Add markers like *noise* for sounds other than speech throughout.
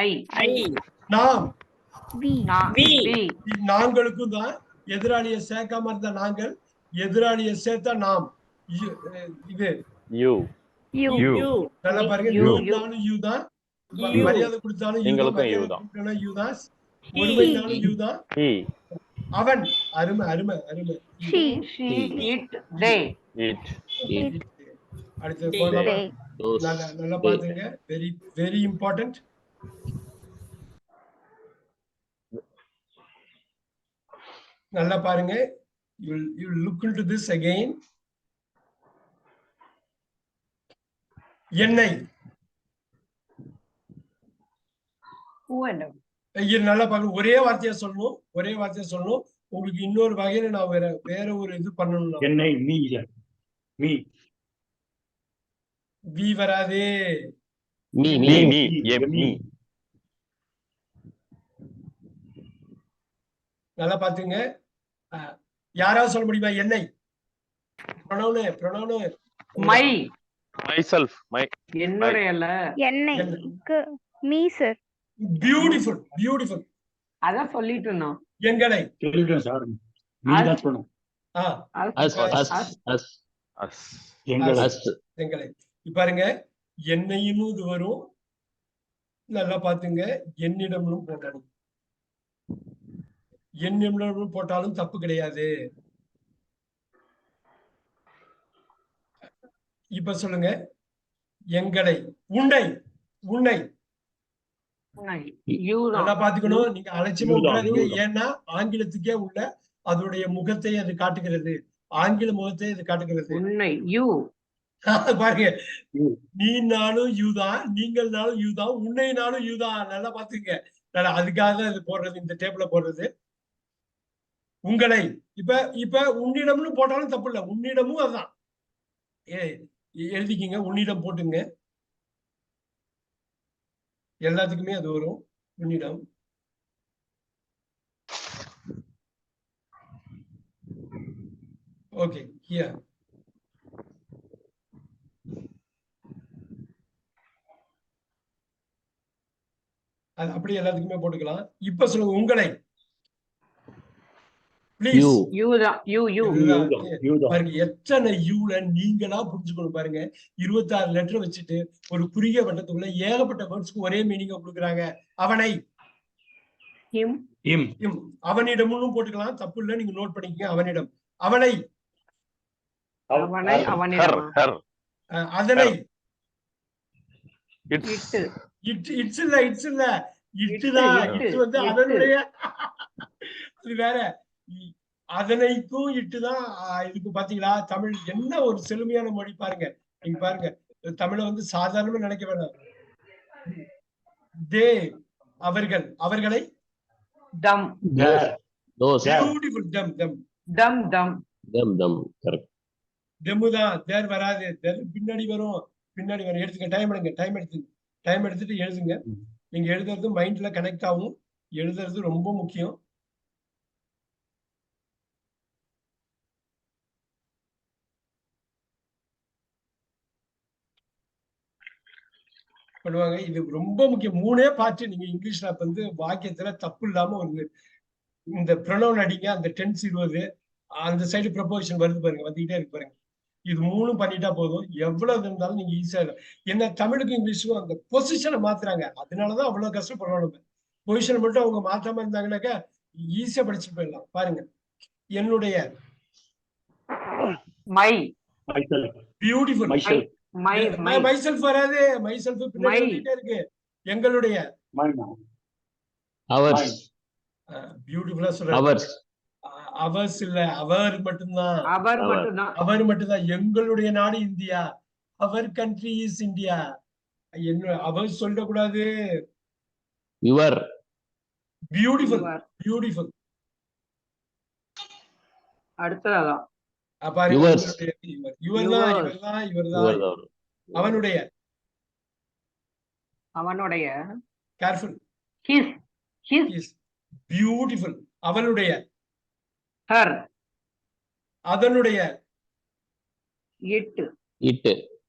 ஐ. ஐ. நாம். வி. நா- we. We. நாங்களுக்கும் தான் எதிராளியை சேர்க்காம இருந்த நாங்கள் எதிராளியை சேர்த்தா நாம். இது. யூ. யூ. யூ. யூ. நல்லா பாருங்க. யூ. யூ தான். மரியாதை கொடுத்தாலும் எங்களுக்கும் யூ தான். யூ தான். ஒருமைனாலும் யூ தான். அவன். அருமை அருமை அருமை. She she it. They it. It. அடுத்து They. போலாமா தே தோஸ் நல்லா நல்லா பாத்துங்க வெரி வெரி இம்பார்ட்டன்ட் நல்லா பாருங்க. You you look into this again எண்ணெய். நல்லா பாருங்க. ஒரே வார்த்தையா சொல்லணும். ஒரே வார்த்தையா சொல்லணும். உங்களுக்கு இன்னொரு வகையில நான் வேற வேற ஒரு இது பண்ணணும். என்னை மீ மீ. வி வராதே. Me me. Me M me நல்லா பாத்துங்க யாராவது சொல்ல முடியுமா? எண்ணெய் pronoun pronoun. My. My. Self my. என்னுடையல என்னைக்கு மீ சார். பியூட்டிஃபுல் பியூட்டிஃபுல் அதான் சொல்லிட்டு இருந்தோம். எங்களை சொல்லிட்டேன் சார். மீ தான் சொல்லணும். பாருங்க என்னையும் இது வரும். நல்லா பாத்துங்க என்னிடம்னு போட்டாலும் என்னிடம் போட்டாலும் தப்பு கிடையாது. இப்ப சொல்லுங்க. எங்களை உன்னை உன்னை. யூ நல்லா பாத்துக்கணும் நீங்க அலட்சியமா இதுதான். ஏன்னா ஆங்கிலத்துக்கே உள்ள அதோடைய முகத்தை அது காட்டுகிறது. ஆங்கில முகத்தை அது காட்டுகிறது. உன்னை யூ. பாருங்க. யூ. நீனாலும் யூதான் நீங்கள்னாலும் யூதான் உன்னைனாலும் யூதான் நல்லா பாத்துங்க நல்லா அதுக்காக தான் இது போடுறது இந்த டேபிள போடுறது. உங்களை. இப்ப இப்ப உன்னிடம்னு போட்டாலும் தப்பு இல்லை. உன்னிடமும் அதுதான் ஏ எழுதிக்கிங்க. உன்னிடம் போட்டுங்க. எல்லாத்துக்குமே அது வரும். உன்னிடம். ஓகே ஹியர் அது அப்படி எல்லாத்துக்குமே போட்டுக்கலாம். இப்ப சொல்லுங்க உங்களை ப்ளீஸ் யூ யூ தான் யூ யூ யூதான் யூதான் பாருங்க எத்தனை யூல நீங்களா புரிஞ்சுக்கணும் பாருங்க. இருபத்தாறு லெட்டர் வச்சுட்டு ஒரு குறுகிய வட்டத்துக்குள்ள ஏகப்பட்ட வேர்ட்ஸ்க்கு ஒரே மீனிங்க கொடுக்குறாங்க. அவனை அவனிடமும் போட்டுக்கலாம் தப்பு இல்ல நீங்க நோட் பண்ணிக்கங்க அவனிடம். அவனை அதனை இட்ஸ் இட்டு இட் இட்ஸ் இல்ல இட்ஸ் இல்ல. இட்டு தான். இட்டு, வந்து. அதனுடைய அது வேற. அதனைக்கும் இட்டுதான் இதுக்கு பாத்தீங்களா தமிழ் என்ன ஒரு செழுமையான மொழி பாருங்க. நீங்க பாருங்க தமிழை வந்து சாதாரணமா நினைக்க வேணாம். தே அவர்கள் அவர்களை? Yeah. பியூட்டிஃபுல் டம் டம் டம் டம் தம். தம் கரெக்ட். தான் தேர் வராது. தேர் பின்னாடி வரும் பின்னாடி வரும். எடுத்துங்க டைம் எடுங்க டைம் எடுத்துங்க டைம் எடுத்துட்டு எழுதுங்க. நீங்க எழுதுறது மைண்ட்ல கனெக்ட் ஆகும். எழுதுறது ரொம்ப முக்கியம். பண்ணுவாங்க. இது ரொம்ப முக்கியம். மூணே பாட்டு நீங்க இங்கிலீஷ்ல வந்து வாக்கியத்துல தப்பு இல்லாம ஒரு இந்த ப்ரொனவுன் அடிங்க அந்த டென்ஸ் இருபது அந்த சைடு ப்ரொபோசிஷன் வருது பாருங்க வந்துகிட்டே இருக்கு பாருங்க. இது மூணும் பண்ணிட்டா போதும். எவ்வளவு இருந்தாலும் நீங்க ஈஸியா என்ன தமிழுக்கும் இங்கிலீஷுக்கும் அந்த பொசிஷனை மாத்துறாங்க. அதனாலதான் அவ்வளவு கஷ்டப்படுறோம் நம்ம. பொசிஷனை மட்டும் அவங்க மாத்தாம இருந்தாங்கன்னாக்கா ஈஸியா படிச்சுட்டு போயிடலாம். பாருங்க. என்னுடைய மை பியூட்டிஃபுல் மைசெல்ஃப் வராது. மைசெல்ஃப் பின்னாடி இருக்கு. எங்களுடைய. மைனா அவர்ஸ் பியூட்டிஃபுல்லா சொல்றாங்க அவர்ஸ் அவர்ஸ் இல்ல அவர் மட்டும்தான். அவர் அவர். மட்டும்தான். அவர் மட்டும்தான். எங்களுடைய நாடு இந்தியா. அவர் கண்ட்ரி இஸ் இந்தியா என்ன அவர் சொல்லக்கூடாது. Your beautiful. பியூட்டிஃபுல் அடுத்ததான் அவனுடைய அவனுடைய. Careful his his is beautiful அவனுடைய. ஹர் அதனுடைய. இட்டு. இட்டு.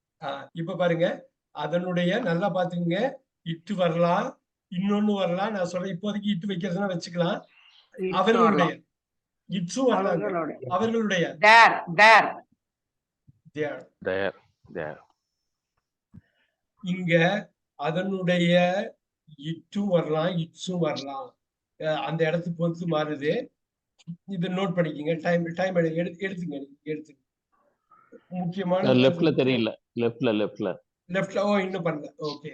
இப்ப பாருங்க. அதனுடைய நல்லா பாத்துக்கங்க இட்டு வரலாம். இன்னொன்னு வரலாம். நான் சொல்றேன் இப்போதைக்கு இட்டு வைக்கிறதுனா வச்சுக்கலாம். It's அவர்களுடைய. தேர் தேர். இங்க அதனுடைய இட்டும் வரலாம் இட்ஸும் வரலாம். அந்த இடத்துக்கு பொறுத்து மாறுது. இதை நோட் பண்ணிக்கங்க. டைம் டைம் எடுத்து எடுத்துங்க நீங்க எடுத்துங்க. முக்கியமான லெஃப்ட்ல தெரியல லெஃப்ட்ல லெஃப்ட்ல லெஃப்ட்ல ஓ இன்னும் பண்ணல. ஓகே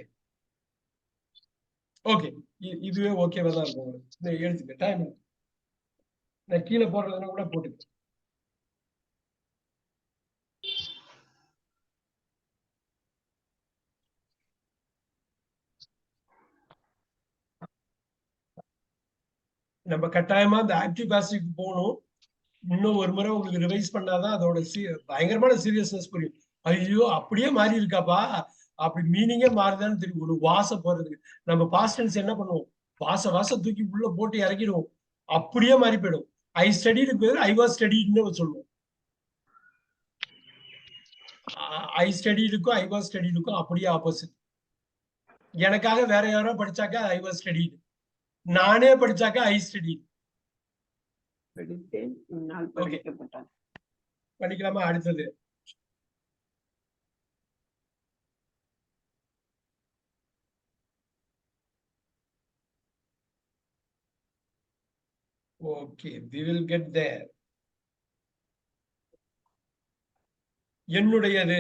ஓகே இதுவே ஓகேவா தான் இருக்கும். எடுத்துக்க. டைம் நான் கீழே போடுறதுனா கூட போட்டு நம்ம கட்டாயமா அந்த ஆக்டிவ் பாசிட்டிவ் போகணும். இன்னும் ஒரு முறை உங்களுக்கு ரிவைஸ் பண்ணாதான் அதோட சீ பயங்கரமான சீரியஸ்னஸ் புரியும். ஐயோ அப்படியே மாறி இருக்காப்பா? அப்படி மீனிங்கே மாறுதான்னு தெரியும். ஒரு வாசம் போறதுக்கு நம்ம பாஸ்டன்ஸ் என்ன பண்ணுவோம்? வாச வாச தூக்கி உள்ள போட்டு இறக்கிடுவோம். அப்படியே மாறி போயிடும். ஐ ஸ்டடிக்கு பேர் ஐ வாஸ் ஸ்டடின்னு சொல்லுவோம் ஐ ஸ்டடிடுக்கும் ஐ வாஸ் ஸ்டடிடுக்கும் அப்படியே ஆப்போசிட் எனக்காக வேற யாரோ படிச்சாக்கா ஐ வாஸ் ஸ்டடிடு நானே படிச்சாக்கா ஐ ஸ்டடி படிக்கலாமா அடுத்தது? Okay we will get there. என்னுடையது?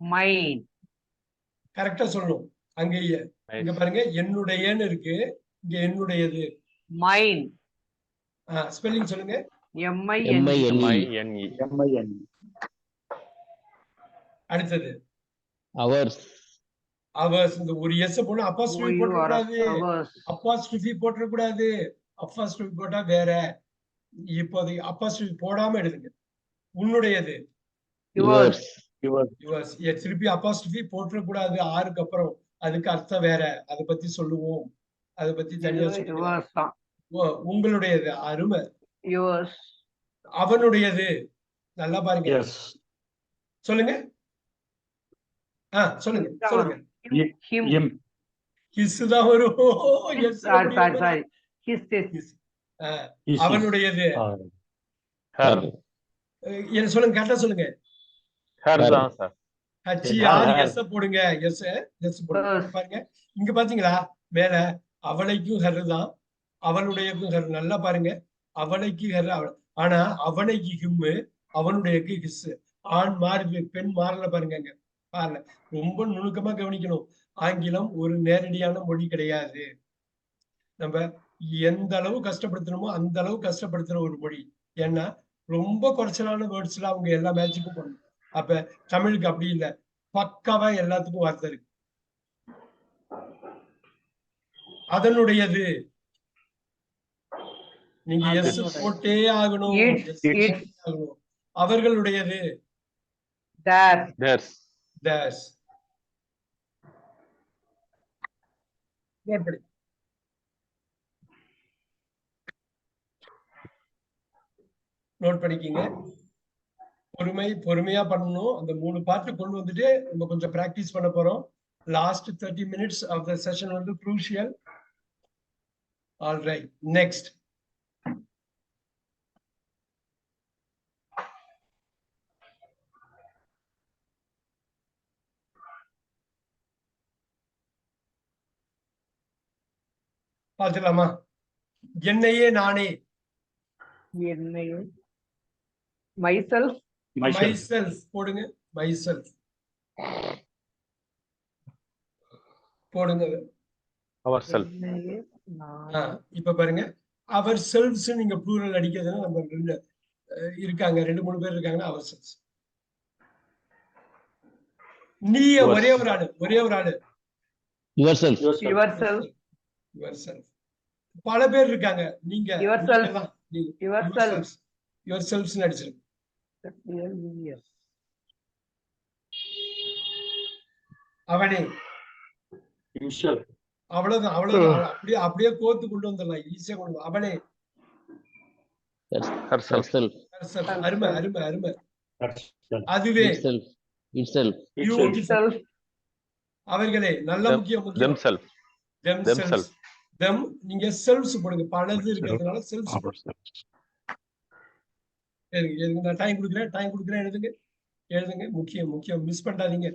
மைன் கரெக்டா சொல்லணும் அங்கேயே இங்க பாருங்க என்னுடையன்னு இருக்கு. இங்க என்னுடையது? மைன் ஸ்பெல்லிங் சொல்லுங்க. M I M I N E M-I-N-E. M-I-N. அடுத்தது. அவர்ஸ் அவர்ஸ் இந்த ஒரு எஸ் போனா அப்பாஸ்ட்ரோஃபி போட்டக்கூடாது அப்பாஸ்ட்ரோஃபி போட்டக்கூடாது அப்பாஸ்ட்ரோஃபி போட்டா வேற. இப்போதைக்கு அப்பாஸ்ட்ரோஃபி போடாம எடுங்க உன்னுடையது. Yours Yours. யுவர்ஸ் திருப்பி அப்பாஸ்ட்ரோஃபி போட்டக்கூடாது ஆறுக்கு அப்புறம். அதுக்கு அர்த்தம் வேற. அதை பத்தி சொல்லுவோம். அதை பத்தி தனியா சொல்லுவோம் யுவர்ஸ் தான். உங்களுடையது. அருமை. யுவர்ஸ் அவனுடையது. நல்லா பாருங்க. Yes. சொல்லுங்க. ஆ சொல்லுங்க. சொல்லுங்க. தான் வரும். *laughs* சாரி அவனுடையது. His. அவனுடையது. என்ன சொல்லுங்க கரெக்டா சொல்லுங்க. எஸ் போடுங்க எஸ் எஸ் போடுங்க. Yes. பாருங்க. இங்க பாத்தீங்களா மேல அவளைக்கும் ஹர் தான் அவனுடையக்கும் ஹர். நல்லா பாருங்க. அவளைக்கு ஹர் அவ- ஆனா அவனைக்கு ஹிம்மு அவனுடையக்கு ஹிஸ். ஆண் மாறுது பெண் மாறல பாருங்க அங்க. பாருங்க. ரொம்ப நுணுக்கமா கவனிக்கணும். ஆங்கிலம் ஒரு நேரடியான மொழி கிடையாது. நம்ம எந்த அளவு கஷ்டப்படுத்தணுமோ அந்த அளவு கஷ்டப்படுத்துற ஒரு மொழி. ஏன்னா ரொம்ப குறைச்சலான வேர்ட்ஸ்ல அவங்க எல்லா மேட்சுக்கும் பண்ணணும் அப்ப தமிழுக்கு அப்படி இல்லை. பக்காவா எல்லாத்துக்கும் வார்த்தை இருக்கு. அதனுடையது. நீங்க எஸ் போட்டே ஆகணும். அவர்களுடையது. தேர் நோட் பண்ணி நோட் பண்ணிக்கிங்க பொறுமை பொறுமையா பண்ணணும். அந்த மூணு பார்ட் கொண்டு வந்துட்டு நம்ம கொஞ்சம் பிராக்டிஸ் பண்ண போறோம். Last thirty minutes of the session வந்து க்ரூஷியல் ஆல் ரைட் நெக்ஸ்ட் பார்த்துலாமா என்னையே நானே. என்னையும் மைசெல்ஃப் Myself. மைசெல்ஃப் போடுங்க. மைசெல்ஃப் போடுங்க. ஆ, நான் இப்ப பாருங்க. அவர் செல்ஃப்ஸ் நீங்க ப்ளூரல் அடிக்கிறதுனா நம்ம ரெண்டு இருக்காங்க. ரெண்டு மூணு பேர் இருக்காங்கன்னா அவர் செல்ஸ் நீ ஒரே ஒரு ஆளு. ஒரே ஒரு ஆளு. Yourself Yourself. Yourself yourself பல பேர் இருக்காங்க. நீங்க Yourself. Yourself yourselves அடிச்சிருக்கு அவனே. Himself. அவ்வளவுதான் அவ்வளவுதான். அப்படியே அப்படியே கோத்து கொண்டு வந்துடலாம். ஈஸியா கொண்டு அவனே. அருமை அருமை அருமை. அதுவே. அவர்களே நல்ல Them- முக்கியம் நீங்க செல்ஸ் போடுங்க. பலது இருக்கிறதுனால செல்ஸ் எழுதுங்க எழுதுங்க நான் டைம் கொடுக்குறேன் டைம் கொடுக்குறேன் எழுதுங்க. எழுதுங்க. முக்கியம் முக்கியம். மிஸ் பண்ணாதீங்க